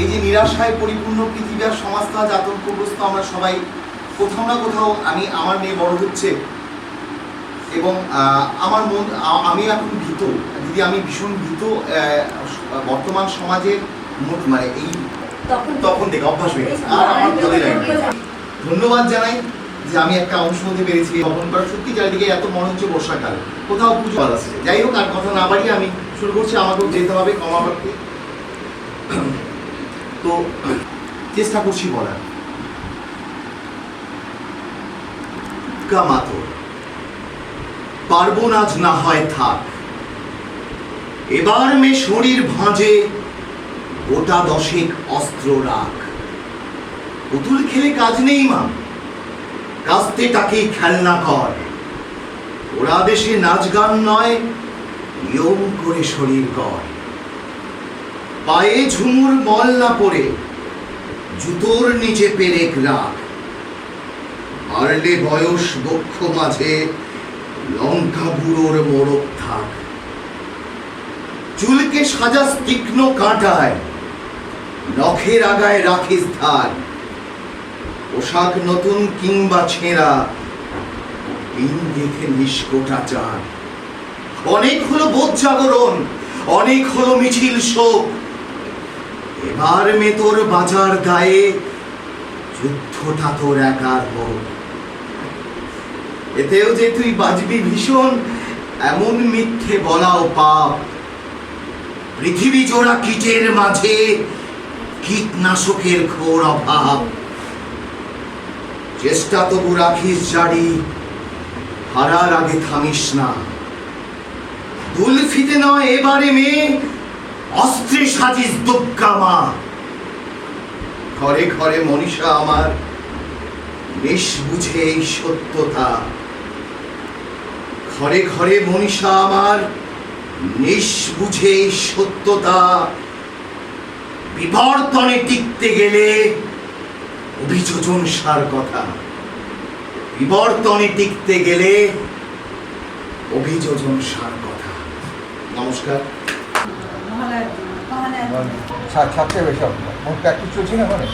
এই যে নিরাশায় পরিপূর্ণ পৃথিবী আর সমাজটা আতঙ্কগ্রস্ত আমরা সবাই কোথাও না কোথাও আমি আমার মেয়ে বড় হচ্ছে এবং আমার মন আমি এখন ভীত। দিদি আমি ভীষণ ভীত বর্তমান সমাজের মানে এই তখন তখন থেকে অভ্যাস হয়ে গেছে। আর আমার ভালোই লাগে ধন্যবাদ জানাই যে আমি একটা অংশ হতে পেরেছি। বহন করা সত্যি চারিদিকে এত মনে হচ্ছে বর্ষাকাল। কোথাও পুজো আছে। যাই হোক আর কথা না বাড়িয়ে আমি শুরু করছি, আমাকেও যেতে হবে কমাবারকে তো চেষ্টা করছি বলার কামাতো পার্বণ আজ না হয় থাক। এবার মে শরীর ভাঁজে, গোটা দশেক অস্ত্র রাখ। পুতুল খেলে কাজ নেই মা, কাস্তে তাকে খেলনা কর। ওরা দেশে নাচ গান নয় নিয়ম করে শরীর কর পায়ে ঝুমুর মল না পড়ে জুতোর নিচে পেরেক রাখ পারলে বয়স বক্ষ মাঝে, লঙ্কা বুড়োর মোড়ক থাক। চুলকে সাজাস তীক্ষ্ণ কাঁটায়, নখের আগায় রাখিস ধার। পোশাক নতুন কিংবা ছেঁড়া দিন দেখে নিষ্কোটা চান অনেক হলো বোধ জাগরণ, অনেক হলো মিছিল শোক। এবার মে তোর বাজার গায়ে যুদ্ধটা তোর একার হোক। এতেও যে তুই বাজবি ভীষণ, এমন মিথ্যে বলাও পাপ। পৃথিবী জোড়া কীটের মাঝে কীটনাশকের ঘোর অভাব। চেষ্টা তবু রাখিস জারি, হারার আগে থামিস না। দুলফিতে নয়, এবারে মেয়ে, অস্ত্রে সাজিস দুগ্গা মা। ঘরে ঘরে মনীষা আমার, বেশ বুঝে এই সত্যতা। ঘরে ঘরে মনীষা আমার নিশ বুঝে এই সত্যতা। বিবর্তনে টিকতে গেলে অভিযোজন সার কথা। বিবর্তনে টিকতে গেলে অভিযোজন সার কথা। নমস্কার। ছাড়তে হবে সব মোট প্র্যাকটিস চলছে না ওখানে